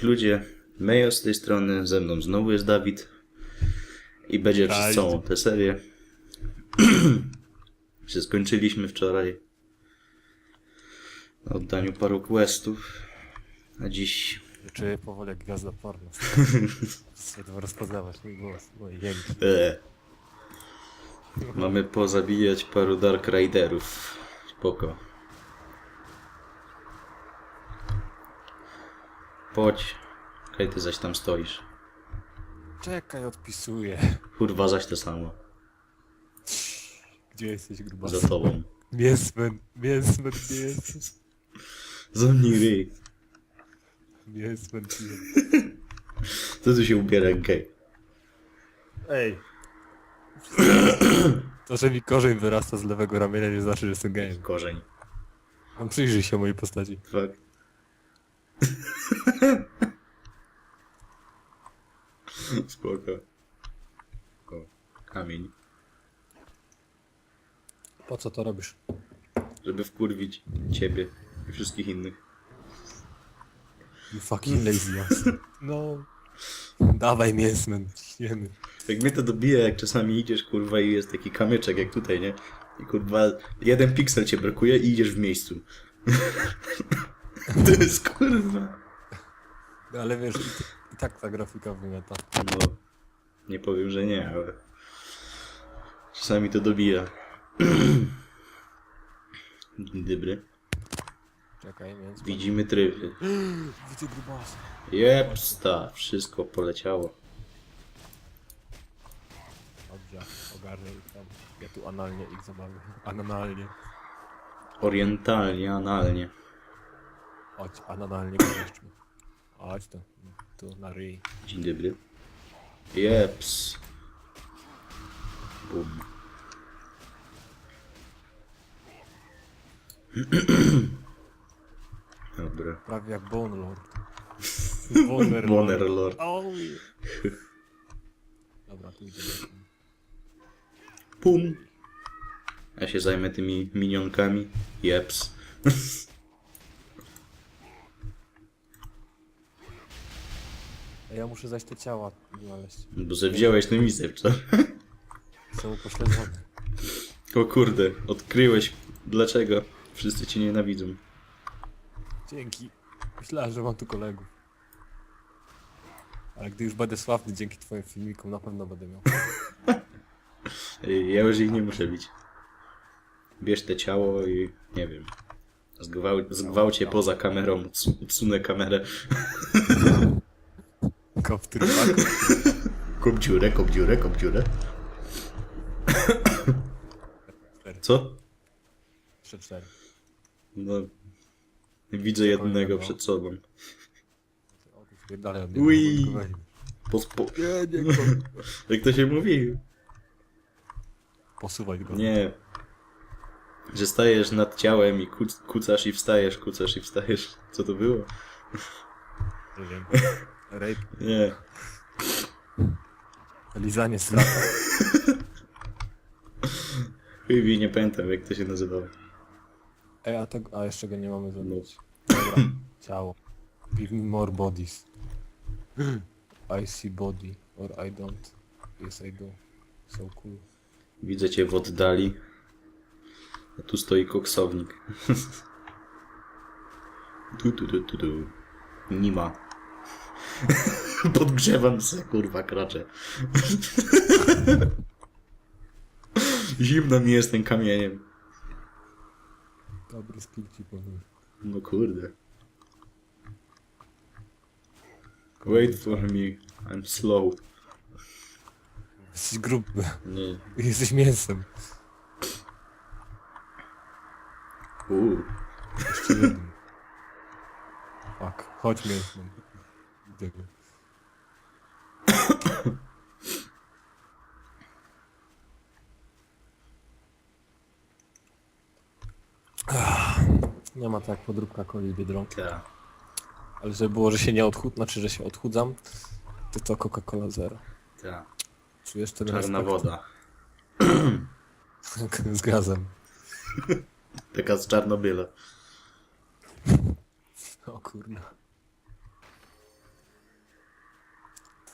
Cześć ludzie, Mejo z tej strony, ze mną znowu jest Dawid i będzie przez Cześć. całą tę serię. się skończyliśmy wczoraj na oddaniu paru questów, a dziś Czuję powoli jak gwiazda porno. Ledwo rozpoznawać mój głos, moje jęki. e, mamy pozabijać paru Dark Riderów. Spoko. Chodź, kaj ty zaś tam stoisz. Czekaj, odpisuję. Kurwa zaś to samo. Gdzie jesteś, gruba? Za tobą. Miesmen, miesmen, gdzie jesteś? Zamknij ryj. Miesmen, gdzie Co tu się ubiera jak gej? Ej. To, że mi korzeń wyrasta z lewego ramienia nie znaczy, że jestem gejem. Korzeń. Mam przyjrzyj się mojej postaci. Fuck. Spoko. O, kamień. Po co to robisz? Żeby wkurwić ciebie i wszystkich innych. You fucking lazy ass. No. Dawaj miesmen, ciśniemy. Jak mnie to dobija, jak czasami idziesz, kurwa, i jest taki kamyczek jak tutaj, nie? I kurwa, jeden piksel cię brakuje i idziesz w miejscu. to jest kurwa. Ale wiesz, i, i tak ta grafika wymiata. No, nie powiem, że nie, ale czasami to dobija. Dzień dobry. Czekaj, więc... Widzimy tryby. Widzę grubasa. Jepsta, wszystko poleciało. Dobrze, ogarnę ich tam. Ja tu analnie ich zabawię. Analnie. Orientalnie, analnie. Chodź, analnie powieszczmy. Chodź to. Tu na ryj. Dzień dobry. Jeps. Bum. Dobra. Prawie jak Bone Lord. Boner Boner Lord. Oh. Dobra, tu idziemy. Pum. Ja się zajmę tymi minionkami. Jeps. A ja muszę zaś te ciała znaleźć. Bo że wziąłeś tę misę wczoraj. Są upośledzone. O kurde, odkryłeś dlaczego wszyscy cię nienawidzą. Dzięki. Myślałem, że mam tu kolegów. Ale gdy już będę sławny dzięki twoim filmikom, na pewno będę miał. Ej, Ja już ich nie muszę bić. Bierz te ciało i nie wiem. Zgwał, zgwałcie poza kamerą, odsu- odsunę kamerę. Kop trybak. Kop dziurę, kop dziurę, kop dziurę. Co? 3-4. No. Widzę jednego przed sobą. Ui. niego. Po, po, Nie, nie, jak to się mówi? Posuwaj go. Nie. Że stajesz nad ciałem i kuc, kucasz i wstajesz, kucasz i wstajesz. Co to było? Nie wiem. Rape. Nie. Lizanie strata. Chyba nie pamiętam jak to się nazywało. Ej, a, tego, a jeszcze go nie mamy zrobić. Dobra. Ciało. Give me more bodies. I see body. Or I don't. Yes, I do. So cool. Widzę cię w oddali. A tu stoi koksownik. tu, tu, tu, tu, tu. Nie ma. Podgrzewam se, kurwa, kraczę. Zimno mi jest tym kamieniem. Dobry skill ci powiem. No kurde. Wait for me. I'm slow. Jesteś gruby. Nie. Jesteś mięsem. Uuu. Jeszcze jeden. Fuck. Chodź mięsem. Nie ma tak jak podróbka coli Biedronki. Ta. Ale żeby było, że się nie odchudzam, znaczy, że się odchudzam, to to Coca-Cola Zero. Ta. Czujesz ten Czarna respekt? woda. Z gazem. Taka z Czarnobyla. O kurna.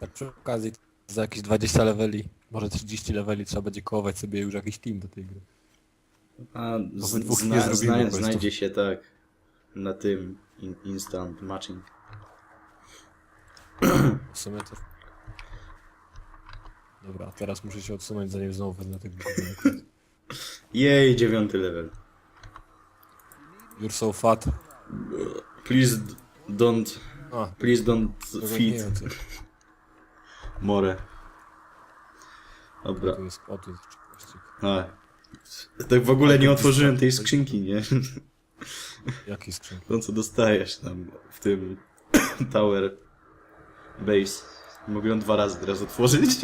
Tak przy okazji za jakieś 20 leveli, może 30 leveli trzeba będzie kołować sobie już jakiś team do tej gry. A z, dwóch nie zna, zrobimy zna, po prostu. znajdzie się tak na tym in, instant matching. W sumie też. Dobra, a teraz muszę się odsunąć zanim znowu wezmę tego gówniaka. Jej, dziewiąty level. You're so fat. Please don't, A, please don't nie feed wiem, co- more. O, Dobra. tu jest, o, tu jest plastik. A, tak w ogóle nie otworzyłem tej skrzynki, nie? Jaki skrzynki? To co dostajesz tam w tym Tower Base. Mogę ją dwa razy teraz otworzyć.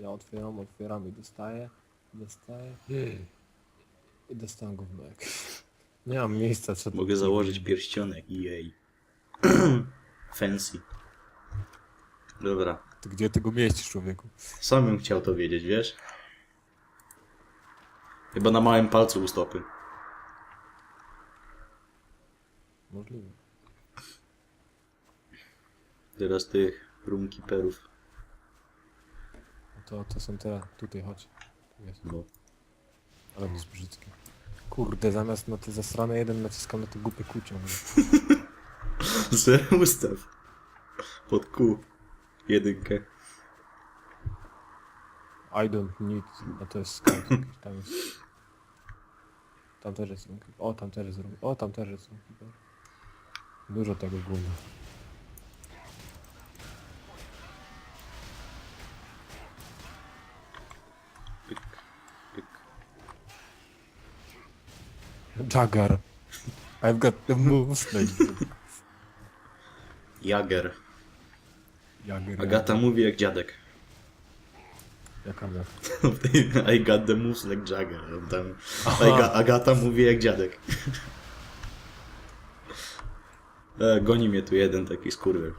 Ja otwieram, otwieram i dostaję, dostaję. I dostałem go w mek. Nie mam miejsca, co Mogę założyć pierścionek i jej. Fancy. Dobra. Ty gdzie ty go mieścisz, człowieku? Sam bym chciał to wiedzieć, wiesz? Chyba na małym palcu u stopy. Możliwe. Teraz tych roomkeeperów. No to, to są te, tutaj chodź. Jest. No. Ale on jest brzydki. Kurde, zamiast na te zasrane jeden naciskam na te głupie kucie. Se ustaw. Pod Q. Jedynkę. I don't need, a to jest jakiś, tam jest. Tam też jest roomkeeper. O, tam też jest roomkeeper. O, tam też jest roomkeeper. Dużo tego gówna. Pyk, pyk. Jagger. I've got the moves you. Jager. Jagger. Agata mówi jak dziadek. Jaka miał? I got the moves like Jagger. Tam. Aga- Agata mówi jak dziadek. E, Goni mnie tu jeden taki skurwiel.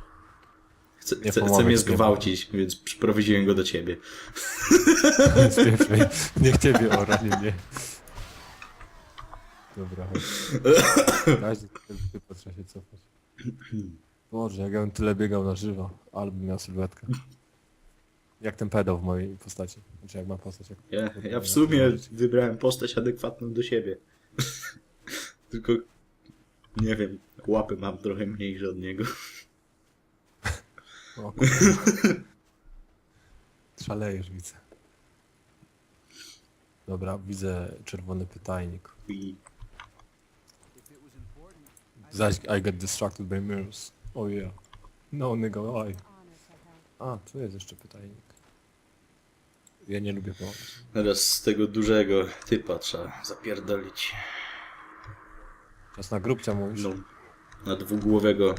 Chce, chce, chce mnie ci, nie zgwałcić, więc przyprowadziłem go do ciebie. Niech ciebie ora, nie mnie. Dobra, chodź. W razie tylko trzeba się cofać. Boże, jak ja bym tyle biegał na żywo, ale bym miał sylwetkę. Jak ten pedał w mojej postaci. Znaczy jak ma postać. Jak... Ja, ja w sumie wybrałem postać adekwatną do siebie. Tylko, nie wiem, łapy mam trochę mniejsze od niego. O, kurde. Szalejesz, widzę. Dobra, widzę czerwony pytajnik. I Zaś I get distracted by mirrors. Oh yeah. No nigga, why? A, tu jest jeszcze pytajnik. Ja nie lubię pomóc. teraz z tego dużego typa trzeba zapierdolić. Czas na grubcia mówisz? No, na dwugłowego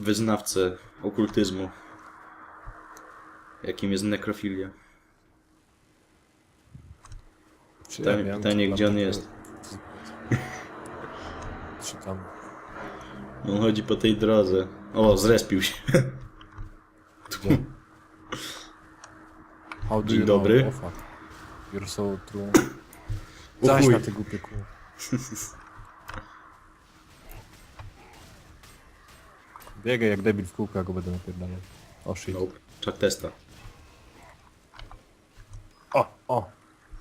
wyznawcę okultyzmu, jakim jest nekrofilia. Czy pytanie- miałem pytanie, gdzie on jest? Czy tam... On chodzi po tej drodze. O, zrespił się. How do Dzień you dobry. Know? Oh, fuck. You're so true. O Zaś chuj. na ty głupie kół. Biegaj jak debil w kółka, go będę napierdalał. O shit. Nope. Chuck testa. O, o!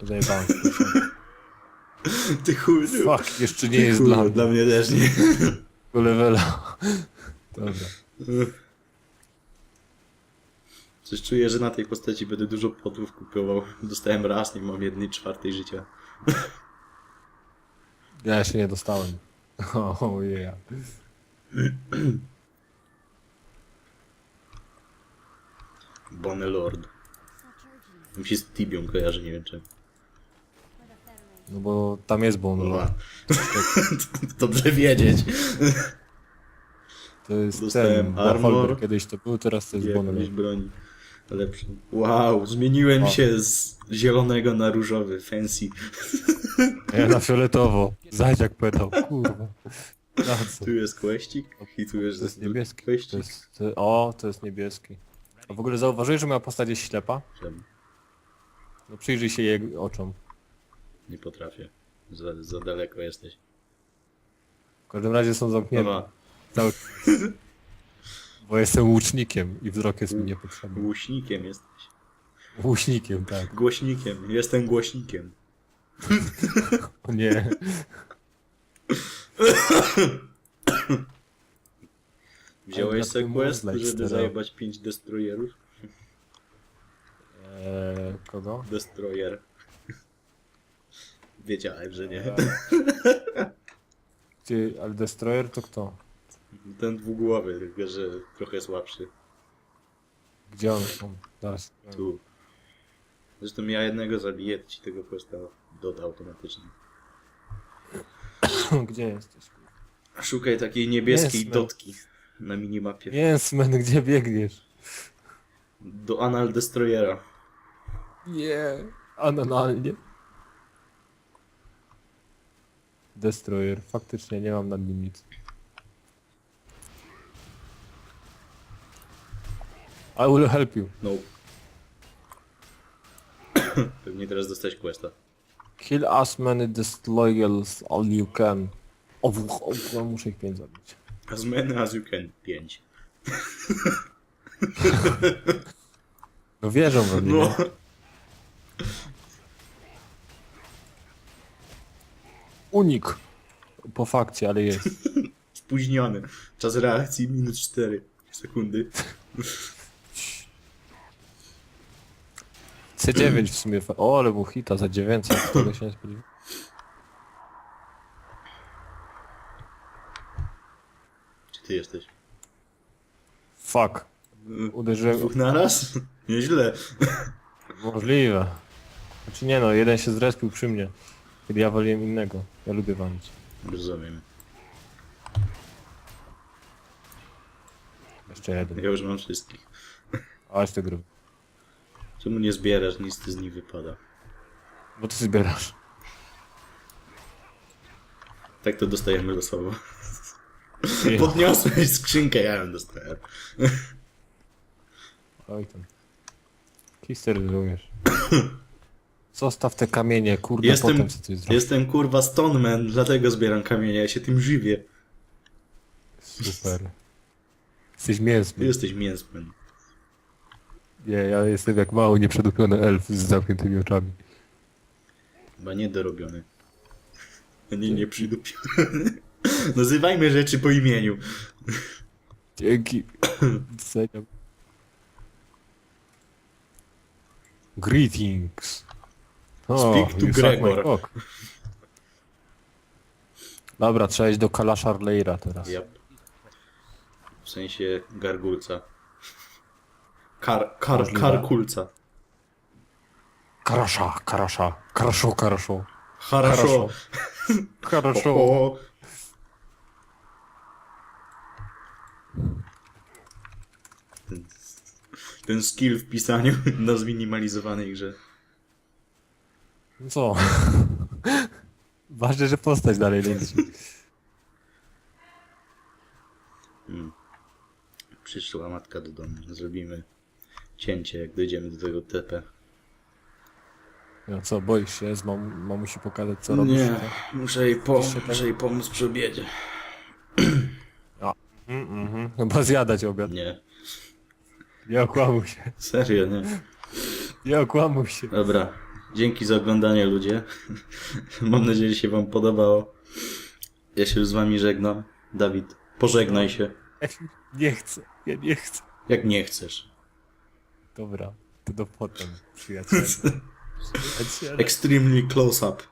Zajebałem się. Ty chuj, Fuck, jeszcze nie jest dla mnie. dla mnie też nie. Levela. Dobra. Coś czuję, że na tej postaci będę dużo potów kupował. Dostałem raz, nie mam jednej czwartej życia. Ja jeszcze nie dostałem. Oh yeah. Bonny Lord. Mi się z Tibią kojarzy, nie wiem czemu. No bo tam jest bon. Ła. Dobrze wiedzieć. To jest Dostałem ten armor. Kiedyś to był, teraz to jest. Jakąś broni. Lepszą. Wow, zmieniłem się z zielonego na różowy. Fancy. Ja na fioletowo. Zaś jak pedał, kurwa. Tu jest kłeścik i tu jest, To jest niebieski. To jest, to, o, to jest niebieski. A w ogóle zauważyłeś, że moja postać jest ślepa? Czemu? No przyjrzyj się jej oczom. Nie potrafię. Za, za daleko jesteś. W każdym razie są zamknięte. Dobra, Cały... Bo jestem łucznikiem i wzrok jest mi niepotrzebny. głośnikiem jesteś. Łucznikiem, tak. Głośnikiem, jestem głośnikiem. O nie. Wziąłeś sobie quest, żeby stereo. zajebać 5 destroyerów? Eee, kogo? Destroyer. Wiedziałem, że nie. Gdzie, ale Destroyer to kto? Ten dwugłowy, tylko że trochę słabszy. Gdzie one są? Zaraz. Tu. Zresztą ja jednego zabiję, ci tego questa doda automatycznie. Gdzie jesteś? Szukaj takiej niebieskiej Jest, no. dotki na minimapie. Jest, men, gdzie biegniesz? Do Anal Destroyera. Nie. Analnie. Destroyer. Faktycznie nie mam nad nim nic. I will help you. No. Pewnie teraz dostać questa. Kill as many destroyers all you can. O, w- o, w- muszę ich pięć zabić. As many as you can. 5. No wierzą we mnie. No. nie? Unik. Po fakcie, ale jest. Spóźniony. Czas reakcji minut 4 sekundy. C9 w sumie. fa- O, ale był hita za 900. Tego się nie spodziewałem. Czy ty jesteś? Fuck. Uderzyłem. Dwóch naraz? Nieźle. Możliwe. Znaczy nie no, jeden się zrespił przy mnie. Kiedy ja waliłem innego. Ja lubię walić. Rozumiem. Jeszcze jeden. Ja już mam wszystkich. Aż ty gruby. Czemu nie zbierasz? Nic ty z nich wypada. Bo ty zbierasz. Tak to dostajemy losowo. Ty. Podniosłeś skrzynkę, ja ją dostałem. Oj tam. Histeryzujesz. Zostaw te kamienie, kurde, Jestem, potem co ty zrobisz. jestem kurwa stoneman, dlatego zbieram kamienie, ja się tym żywię. Super. Jesteś mięsny. Ty jesteś mięsmen. Nie, ja jestem jak mały, nieprzedupiony elf z zamkniętymi oczami. Chyba niedorobiony. Nie nieprzydupiony. Nazywajmy rzeczy po imieniu. Dzięki. Doceniam. Greetings. Speak to you suck Gregor. cock. Dobra, trzeba iść do Kalasza Arleira teraz. Yep. W sensie gargulca. Kar, kar, Możliwe. karkulca. Karasza, karasza, karaszo, karaszo. Haraszo. O, ten, ten skill w pisaniu na zminimalizowanej grze. Co? Ważne, że postać dalej leci. Przyszła matka do domu. Zrobimy cięcie, jak dojdziemy do tego TP. No co, boisz się? Z mam, mamusi pokazać co robisz? Nie, muszę jej, po, Jeszcze tak- muszę jej pomóc przy obiedzie. Mm. Chyba zjadać obiad. Nie, Nie okłamuj się. serio nie. Nie okłamuj się. Dobra, dzięki za oglądanie ludzie. Mam nadzieję, że się wam podobało. Ja się już z wami żegnam. Dawid, pożegnaj się. Nie chcę, ja nie chcę. Jak nie chcesz. Dobra, to do potem, przyjaciele. Extremely close up.